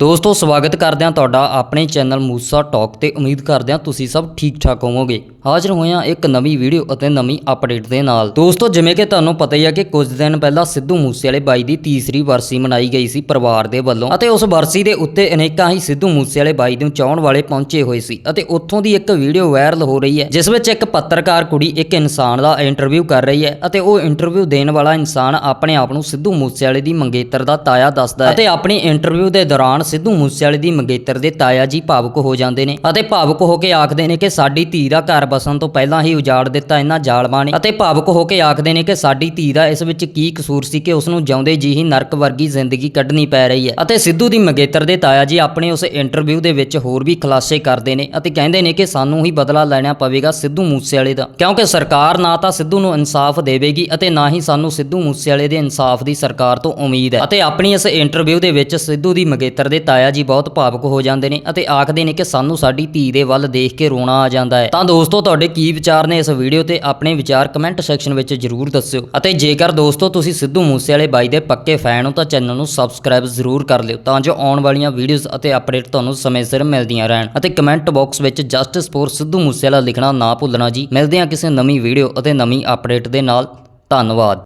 ਦੋਸਤੋ, ਸਵਾਗਤ ਕਰਦੇ ਹਾਂ ਤੁਹਾਡਾ ਆਪਣੇ ਚੈਨਲ ਮੂਸਾ ਟਾਕ ਤੇ ਉਮੀਦ ਕਰਦੇ ਹਾਂ ਤੁਸੀਂ ਸਭ ਠੀਕ ਠਾਕ ਹੋਵੋਗੇ। ਹਾਜ਼ਰ ਹੋਏ ਹਾਂ ਇੱਕ ਨਵੀਂ ਵੀਡੀਓ ਅਤੇ ਨਵੀਂ ਅਪਡੇਟ ਦੇ ਨਾਲ। ਦੋਸਤੋ, ਜਿਵੇਂ ਕਿ ਤੁਹਾਨੂੰ ਪਤਾ ਹੀ ਹੈ ਕਿ ਕੁਝ ਦਿਨ ਪਹਿਲਾਂ ਸਿੱਧੂ ਮੂਸੇਵਾਲੇ ਬਾਈ ਦੀ ਤੀਸਰੀ ਵਰਸੀ ਮਨਾਈ ਗਈ ਸੀ ਪਰਿਵਾਰ ਦੇ ਵੱਲੋਂ ਅਤੇ ਉਸ ਵਰਸੀ ਦੇ ਉੱਤੇ ਅਨੇਕਾਂ ਹੀ ਸਿੱਧੂ ਮੂਸੇਵਾਲੇ ਬਾਈ ਨੂੰ ਚਾਹਣ ਵਾਲੇ ਪਹੁੰਚੇ ਹੋਏ ਸੀ ਅਤੇ ਉੱਥੋਂ ਦੀ ਇੱਕ ਵੀਡੀਓ ਵਾਇਰਲ ਹੋ ਰਹੀ ਹੈ, ਜਿਸ ਵਿੱਚ ਇੱਕ ਪੱਤਰਕਾਰ ਕੁੜੀ ਇੱਕ ਇਨਸਾਨ ਦਾ ਇੰਟਰਵਿਊ ਕਰ ਰਹੀ ਹੈ ਅਤੇ ਉਹ ਇੰਟਰਵਿਊ ਦੇਣ ਵਾਲਾ ਇਨਸਾਨ ਆਪਣੇ ਆਪ ਨੂੰ ਸਿੱਧੂ ਮੂਸੇਵਾਲੇ ਦੀ ਮੰਗੇਤਰ ਦਾ ਤਾਇਆ ਦੱਸਦਾ ਹੈ ਅਤੇ ਆਪਣੀ ਇੰਟਰਵਿਊ ਦੇ ਦੌਰਾਨ ਸਿੱਧੂ ਮੂਸੇਵਾਲੇ ਦੀ ਮੰਗੇਤਰ ਦੇ ਤਾਇਆ ਜੀ ਭਾਵੁਕ ਹੋ ਜਾਂਦੇ ਨੇ ਅਤੇ ਭਾਵੁਕ ਹੋ ਕੇ ਆਖਦੇ ਨੇ ਕਿ ਸਾਡੀ ਧੀ ਦਾ ਘਰ ਬਸਣ ਤੋਂ ਪਹਿਲਾਂ ਹੀ ਉਜਾੜ ਦਿੱਤਾ ਇਹਨਾਂ ਜ਼ਾਲਮਾਂ ਨੇ ਅਤੇ ਭਾਵੁਕ ਹੋ ਕੇ ਆਖਦੇ ਨੇ ਕਿ ਸਾਡੀ ਧੀ ਦਾ ਇਸ ਵਿੱਚ ਕੀ ਕਸੂਰ ਸੀ ਕਿ ਉਸ ਨੂੰ ਜਿਉਂਦੇ ਜੀ ਹੀ ਨਰਕ ਵਰਗੀ ਜ਼ਿੰਦਗੀ ਕੱਢਣੀ ਪੈ ਰਹੀ ਹੈ। ਅਤੇ ਸਿੱਧੂ ਦੀ ਮੰਗੇਤਰ ਦੇ ਤਾਇਆ ਜੀ ਆਪਣੇ ਉਸ ਇੰਟਰਵਿਊ ਦੇ ਵਿੱਚ ਹੋਰ ਵੀ ਖੁਲਾਸੇ ਕਰਦੇ ਨੇ ਅਤੇ ਕਹਿੰਦੇ ਨੇ ਕਿ ਸਾਨੂੰ ਹੀ ਬਦਲਾ ਲੈਣਾ ਪਵੇਗਾ ਸਿੱਧੂ ਮੂਸੇਵਾਲੇ ਦਾ। ਕਿਉਂਕਿ ਸਰਕਾਰ ਨਾ ਤਾਂ ਸਿੱਧੂ ਨੂੰ ਇਨਸਾਫ ਦੇਵੇਗੀ ਅਤੇ ਨਾ ਹੀ ਸਾਨੂੰ ਸਿੱਧੂ ਮੂਸੇਵਾਲੇ ਦੇ ਇਨਸਾਫ ਦੀ ਸਰਕਾਰ ਤੋਂ ਉਮੀਦ ਹੈ। ਅਤੇ ਆਪਣੀ ਇਸ ਇੰਟਰਵਿਊ ਦੇ ਵਿੱਚ ਸਿੱਧੂ ਦੀ ਮੰਗੇਤਰ ਦੇ ਤਾਇਆ ਜੀ ਬਹੁਤ ਭਾਵੁਕ ਹੋ ਜਾਂਦੇ ਨੇ ਅਤੇ ਆਖਦੇ ਨੇ ਕਿ ਸਾਨੂੰ ਸਾਡੀ ਧੀ ਦੇ ਵੱਲ ਦੇਖ ਕੇ ਰੋਣਾ ਆ ਜਾਂਦਾ ਹੈ। ਤਾਂ ਦੋਸਤੋ, ਤੁਹਾਡੇ ਕੀ ਵਿਚਾਰ ਨੇ ਇਸ ਵੀਡੀਓ ਤੇ ਆਪਣੇ ਵਿਚਾਰ ਕਮੈਂਟ ਸੈਕਸ਼ਨ ਵਿੱਚ ਜਰੂਰ ਦੱਸਿਓ। ਅਤੇ ਜੇਕਰ ਦੋਸਤੋ, ਤੁਸੀਂ ਸਿੱਧੂ ਮੂਸੇਵਾਲੇ ਬਾਈ ਦੇ ਪੱਕੇ ਫੈਨ ਹੋ ਤਾਂ ਚੈਨਲ ਨੂੰ ਸਬਸਕ੍ਰਾਈਬ ਜ਼ਰੂਰ ਕਰ ਲਿਓ ਤਾਂ ਜੋ ਆਉਣ ਵਾਲੀਆਂ ਵੀਡੀਓਜ਼ ਅਤੇ ਅਪਡੇਟ ਤੁਹਾਨੂੰ ਸਮੇਂ ਸਿਰ ਮਿਲਦੀਆਂ ਰਹਿਣ। ਅਤੇ ਕਮੈਂਟ ਬਾਕਸ ਵਿੱਚ ਜਸਟਿਸ ਫੋਰ ਸਿੱਧੂ ਮੂਸੇਵਾਲਾ ਲਿਖਣਾ ਨਾ ਭੁੱਲਣਾ ਜੀ। ਮਿਲਦੇ ਹਾਂ ਕਿਸੇ ਨਵੀਂ ਵੀਡੀਓ ਅਤੇ ਨਵੀਂ ਅਪਡੇਟ ਦੇ ਨਾਲ। ਧੰਨਵਾਦ।